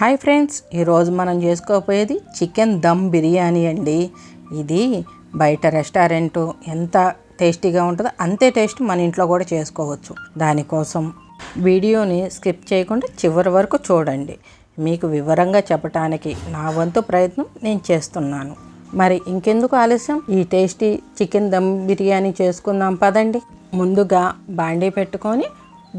Hi friends ఈరోజు మనం చేసుకోపోయేది chicken dum biryani అండి. ఇది బయట రెస్టారెంట్ ఎంత టేస్టీగా ఉంటుందో అంతే టేస్ట్ మన ఇంట్లో కూడా చేసుకోవచ్చు. దానికోసం వీడియోని స్కిప్ చేయకుండా చివరి వరకు చూడండి. మీకు వివరంగా చెప్పడానికి నా వంతు ప్రయత్నం నేను చేస్తున్నాను. మరి ఇంకెందుకు ఆలస్యం? ఈ టేస్టీ చికెన్ దమ్ బిర్యానీ చేసుకుందాం పదండి. ముందుగా బాండీ పెట్టుకొని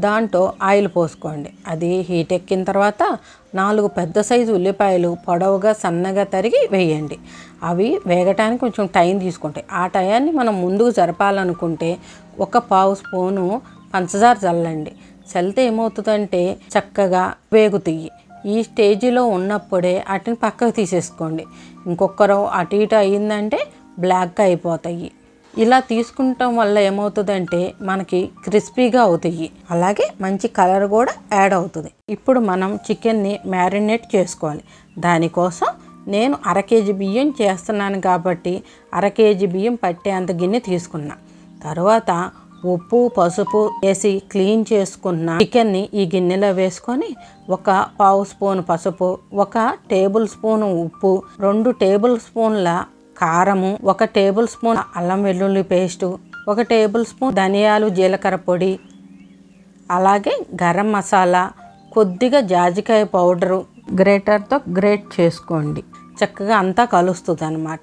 దాంట్లో ఆయిల్ పోసుకోండి. అది హీట్ ఎక్కిన తర్వాత నాలుగు పెద్ద సైజు ఉల్లిపాయలు పొడవుగా సన్నగా తరిగి వేయండి. అవి వేగటానికి కొంచెం టైం తీసుకుంటాయి. ఆ టయాన్ని మనం ముందుకు జరపాలనుకుంటే ఒక పావు స్పూను పంచదార చల్లండి. చల్లితే ఏమవుతుందంటే చక్కగా వేగుతాయి. ఈ స్టేజిలో ఉన్నప్పుడే వాటిని పక్కకు తీసేసుకోండి. ఇంకొకరు అటు ఇటు అయ్యిందంటే బ్లాక్గా అయిపోతాయి. ఇలా తీసుకుంటాం వల్ల ఏమవుతుందంటే మనకి క్రిస్పీగా అవుతాయి. అలాగే మంచి కలర్ కూడా యాడ్ అవుతుంది. ఇప్పుడు మనం చికెన్ని మ్యారినేట్ చేసుకోవాలి. దానికోసం నేను అర కేజీ బియ్యం చేస్తున్నాను కాబట్టి అర కేజీ బియ్యం పట్టేంత గిన్నె తీసుకున్నా. తర్వాత ఉప్పు పసుపు వేసి క్లీన్ చేసుకున్న చికెన్ని ఈ గిన్నెలో వేసుకొని ఒక పావు స్పూన్ పసుపు ఒక టేబుల్ స్పూన్ ఉప్పు రెండు టేబుల్ స్పూన్ల కారము ఒక టేబుల్ స్పూన్ అల్లం వెల్లుల్లి పేస్టు ఒక టేబుల్ స్పూన్ ధనియాలు జీలకర్ర పొడి అలాగే గరం మసాలా కొద్దిగా జాజికాయ పౌడరు గ్రేటర్తో గ్రేట్ చేసుకోండి. చక్కగా అంతా కలుస్తుంది అనమాట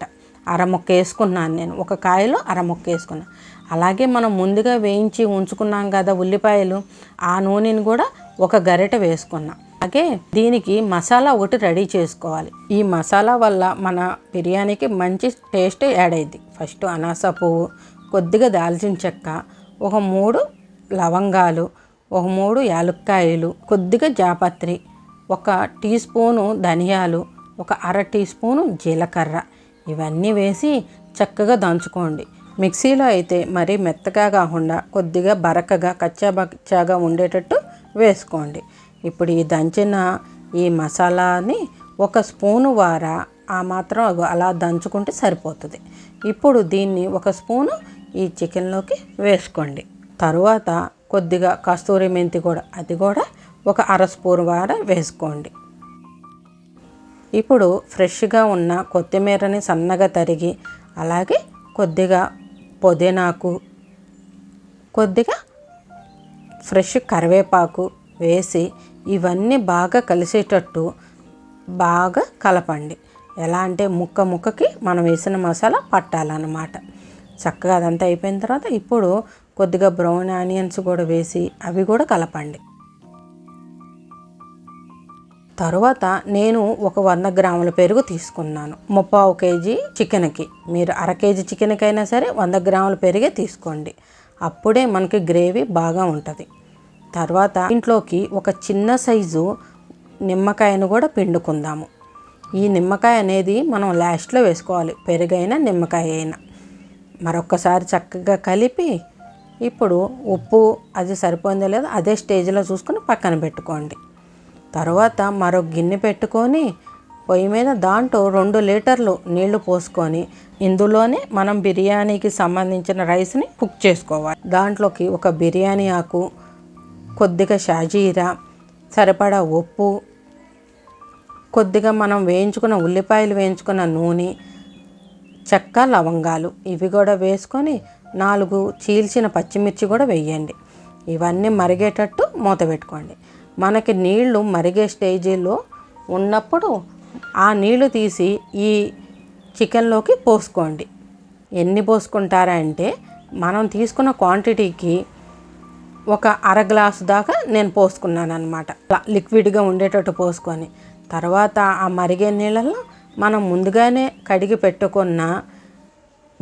అరముక్క వేసుకున్నాను నేను. ఒక కాయలో అరముక్క వేసుకున్నాను అలాగే మనం ముందుగా వేయించి ఉంచుకున్నాం కదా ఉల్లిపాయలు ఆ నూనెని కూడా ఒక గరిట వేసుకున్నాం. అలాగే దీనికి మసాలా ఒకటి రెడీ చేసుకోవాలి. ఈ మసాలా వల్ల మన బిర్యానీకి మంచి టేస్ట్ యాడ్ అయ్యింది ఫస్ట్ అనాస పువ్వు కొద్దిగా దాల్చిన చెక్క ఒక మూడు లవంగాలు ఒక మూడు యాలుక్కాయలు కొద్దిగా జాపత్రి ఒక టీ స్పూను ధనియాలు ఒక అర టీ స్పూను జీలకర్ర. ఇవన్నీ వేసి చక్కగా దంచుకోండి. మిక్సీలో అయితే మరీ మెత్తగా కాకుండా కొద్దిగా బరకగా కచ్చాబచ్చాగా ఉండేటట్టు వేసుకోండి. ఇప్పుడు ఈ దంచిన ఈ మసాలాని ఒక స్పూను వార ఆ మాత్రం అలా దంచుకుంటే సరిపోతుంది. ఇప్పుడు దీన్ని ఒక స్పూను ఈ చికెన్లోకి వేసుకోండి. తరువాత కొద్దిగా కస్తూరి మెంతి కూడా అది కూడా ఒక అర స్పూన్ వార వేసుకోండి. ఇప్పుడు ఫ్రెష్గా ఉన్న కొత్తిమీరని సన్నగా తరిగి అలాగే కొద్దిగా పుదీనాకు కొద్దిగా ఫ్రెష్ కరివేపాకు వేసి ఇవన్నీ బాగా కలిసేటట్టు బాగా కలపండి. ఎలా అంటే ముక్క ముక్కకి మనం వేసిన మసాలా పట్టాలన్నమాట. చక్కగా అదంతా అయిపోయిన తర్వాత ఇప్పుడు కొద్దిగా బ్రౌన్ ఆనియన్స్ కూడా వేసి అవి కూడా కలపండి. తరువాత నేను ఒక వంద గ్రాముల పెరుగు తీసుకున్నాను. ముప్పావు కేజీ చికెన్కి. మీరు అర కేజీ చికెన్కి అయినా సరే వంద గ్రాముల పెరిగే తీసుకోండి. అప్పుడే మనకి గ్రేవీ బాగా ఉంటుంది. తర్వాత ఇంట్లోకి ఒక చిన్న సైజు నిమ్మకాయను కూడా పిండుకుందాము. ఈ నిమ్మకాయ అనేది మనం లాస్ట్లో వేసుకోవాలి. పెరుగైనా నిమ్మకాయ అయినా. మరొక్కసారి చక్కగా కలిపి ఇప్పుడు ఉప్పు అది సరిపోయిందో లేదో అదే స్టేజ్లో చూసుకొని పక్కన పెట్టుకోండి. తర్వాత మరో గిన్నె పెట్టుకొని పొయ్యి మీద దాంట్లో రెండు లీటర్లు నీళ్ళు పోసుకొని ఇందులోనే మనం బిర్యానీకి సంబంధించిన రైస్ని కుక్ చేసుకోవాలి. దాంట్లోకి ఒక బిర్యానీ ఆకు కొద్దిగా షాజీరా సరిపడా ఉప్పు కొద్దిగా మనం వేయించుకున్న ఉల్లిపాయలు వేయించుకున్న నూనె చెక్క లవంగాలు. ఇవి కూడా వేసుకొని నాలుగు చీల్చిన పచ్చిమిర్చి కూడా వేయండి. ఇవన్నీ మరిగేటట్టు మూత పెట్టుకోండి. మనకి నీళ్ళు మరిగే స్టేజీలో ఉన్నప్పుడు ఆ నీళ్ళు తీసి ఈ చికెన్లోకి పోసుకోండి. ఎన్ని పోసుకుంటారా అంటే మనం తీసుకున్న క్వాంటిటీకి ఒక అర గ్లాసు దాకా నేను పోసుకున్నాను అనమాట లిక్విడ్గా ఉండేటట్టు పోసుకొని. తర్వాత ఆ మరిగే నీళ్ళల్లో మనం ముందుగానే కడిగి పెట్టుకున్న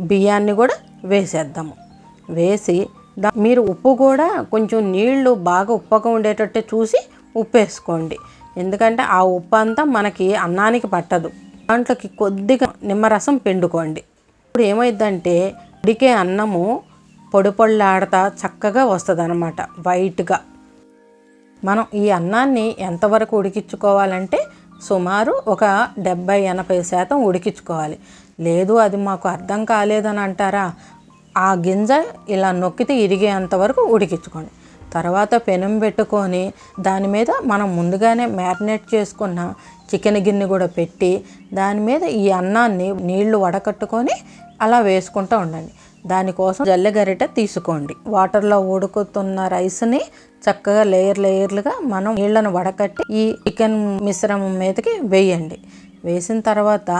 బియ్యాన్ని కూడా వేసేద్దాము. వేసి దా మీరు ఉప్పు కూడా కొంచెం నీళ్ళు బాగా ఉప్పగా ఉండేటట్టు చూసి ఉప్పు వేసుకోండి ఎందుకంటే ఆ ఉప్పు అంతా మనకి అన్నానికి పట్టదు. దాంట్లోకి కొద్దిగా నిమ్మరసం పిండుకోండి. ఇప్పుడు ఏమైందంటే ఉడికే అన్నము పొడిపొళ్ళాడతా చక్కగా వస్తుంది అనమాట వైట్గా. మనం ఈ అన్నాన్ని ఎంతవరకు ఉడికించుకోవాలంటే సుమారు ఒక డెబ్బై ఎనభై శాతం ఉడికించుకోవాలి. లేదు అది మాకు అర్థం కాలేదని అంటారా? ఆ గింజ ఇలా నొక్కితే ఇరిగేంత వరకు ఉడికించుకోండి. తర్వాత పెనం పెట్టుకొని దాని మీద మనం ముందుగానే మ్యారినేట్ చేసుకున్న చికెన్ గిన్నె కూడా పెట్టి దాని మీద ఈ అన్నాన్ని నీళ్ళు వడకట్టుకొని అలా వేసుకుంటూ ఉండండి. దానికోసం జల్లెగరిట తీసుకోండి. వాటర్లో ఉడుకుతున్న రైస్ని చక్కగా లేయర్ లేయర్లుగా మనం నీళ్ళను వడకట్టి ఈ చికెన్ మిశ్రమం మీదకి వేయండి. వేసిన తర్వాత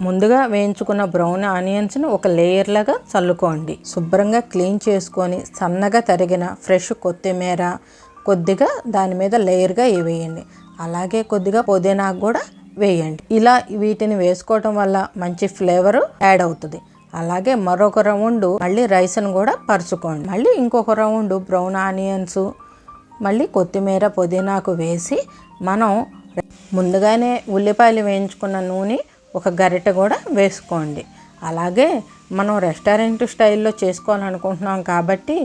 ముందుగా వేయించుకున్న బ్రౌన్ ఆనియన్స్ని ఒక లేయర్లాగా చల్లుకోండి. శుభ్రంగా క్లీన్ చేసుకొని సన్నగా తరిగిన ఫ్రెష్ కొత్తిమీర కొద్దిగా దాని మీద లేయర్గా వేయండి. అలాగే కొద్దిగా పుదీనాకు కూడా వేయండి. ఇలా వీటిని వేసుకోవటం వల్ల మంచి ఫ్లేవర్ యాడ్ అవుతుంది. అలాగే మరొక రౌండ్ మళ్ళీ రైస్ను కూడా పరుచుకోండి. మళ్ళీ ఇంకొక రౌండ్ బ్రౌన్ ఆనియన్స్ మళ్ళీ కొత్తిమీర పుదీనాకు వేసి మనం ముందుగానే ఉల్లిపాయలు వేయించుకున్న నూనె ఒక గరిటె కూడా వేసుకోండి. అలాగే మనం రెస్టారెంట్ స్టైల్లో చేసుకోవాలనుకుంటున్నాం కాబట్టి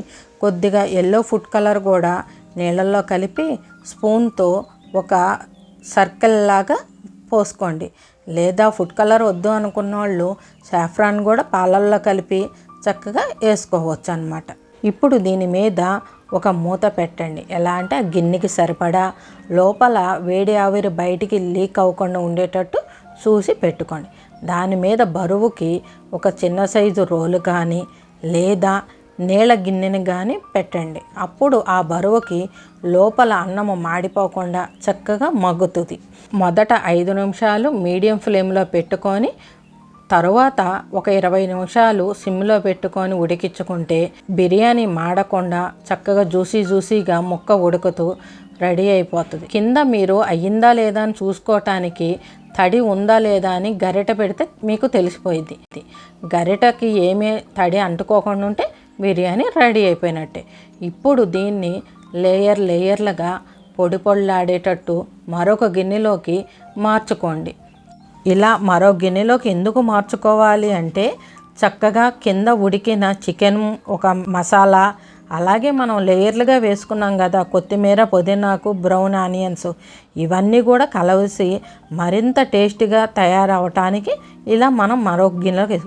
కొద్దిగా ఎల్లో ఫుడ్ కలర్ కూడా నీళ్ళల్లో కలిపి స్పూన్తో ఒక సర్కిల్ లాగా పోసుకోండి. లేదా ఫుడ్ కలర్ వద్దు అనుకున్న వాళ్ళు సాఫ్రాన్ కూడా పాలల్లో కలిపి చక్కగా వేసుకోవచ్చు అనమాట ఇప్పుడు దీని మీద ఒక మూత పెట్టండి. ఎలా అంటే ఆ గిన్నెకి సరిపడా లోపల వేడి ఆవిరి బయటికి లీక్ అవ్వకుండా ఉండేటట్టు చూసి పెట్టుకోండి. దాని మీద బరువుకి ఒక చిన్న సైజు రోలు కానీ లేదా నీళ్ళ గిన్నెని కానీ పెట్టండి. అప్పుడు ఆ బరువుకి లోపల అన్నము మాడిపోకుండా చక్కగా మగ్గుతుంది. మొదట ఐదు నిమిషాలు మీడియం ఫ్లేమ్లో పెట్టుకొని తరువాత ఒక ఇరవై నిమిషాలు సిమ్లో పెట్టుకొని ఉడికించుకుంటే బిర్యానీ మాడకుండా చక్కగా జ్యూసీ జ్యూసీగా ముక్క ఉడుకుతూ రెడీ అయిపోతుంది. కింద మీరు అయ్యిందా లేదా అని చూసుకోవటానికి తడి ఉందా లేదా అని గరిట పెడితే మీకు తెలిసిపోయింది గరిటకి ఏమీ తడి అంటుకోకుండా ఉంటే బిర్యానీ రెడీ అయిపోయినట్టే. ఇప్పుడు దీన్ని లేయర్ లేయర్లుగా పొడి పొళ్ళాడేటట్టు మరొక గిన్నెలోకి మార్చుకోండి. ఇలా మరో గిన్నెలోకి ఎందుకు మార్చుకోవాలి అంటే చక్కగా కింద ఉడికిన చికెన్ ఒక మసాలా అలాగే మనం లేయర్లుగా వేసుకున్నాం కదా కొత్తిమీర పుదీనాకు బ్రౌన్ ఆనియన్స్ ఇవన్నీ కూడా కలవసి మరింత టేస్టీగా తయారవటానికి ఇలా మనం మరొక గిన్నెలోకి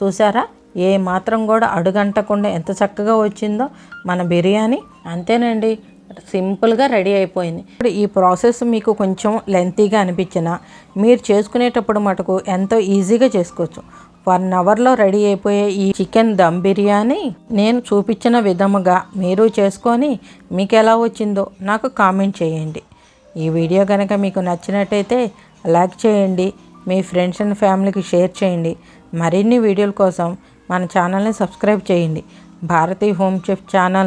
చూసారా? ఏ మాత్రం కూడా అడుగంటకుండా ఎంత చక్కగా వచ్చిందో మన బిర్యానీ అంతేనండి. సింపుల్గా రెడీ అయిపోయింది. ఇప్పుడు ఈ ప్రాసెస్ మీకు కొంచెం లెంతీగా అనిపించిన మీరు చేసుకునేటప్పుడు మటుకు ఎంతో ఈజీగా చేసుకోవచ్చు. వన్ అవర్లో రెడీ అయిపోయే ఈ చికెన్ దమ్ బిర్యానీ నేను చూపించిన విధముగా మీరు చేసుకొని మీకు ఎలా వచ్చిందో నాకు కామెంట్ చేయండి. ఈ వీడియో కనుక మీకు నచ్చినట్టయితే లైక్ చేయండి. మీ ఫ్రెండ్స్ అండ్ ఫ్యామిలీకి షేర్ చేయండి. మరిన్ని వీడియోల కోసం మన ఛానల్ని సబ్స్క్రైబ్ చేయండి. Bharatiya home chef channel.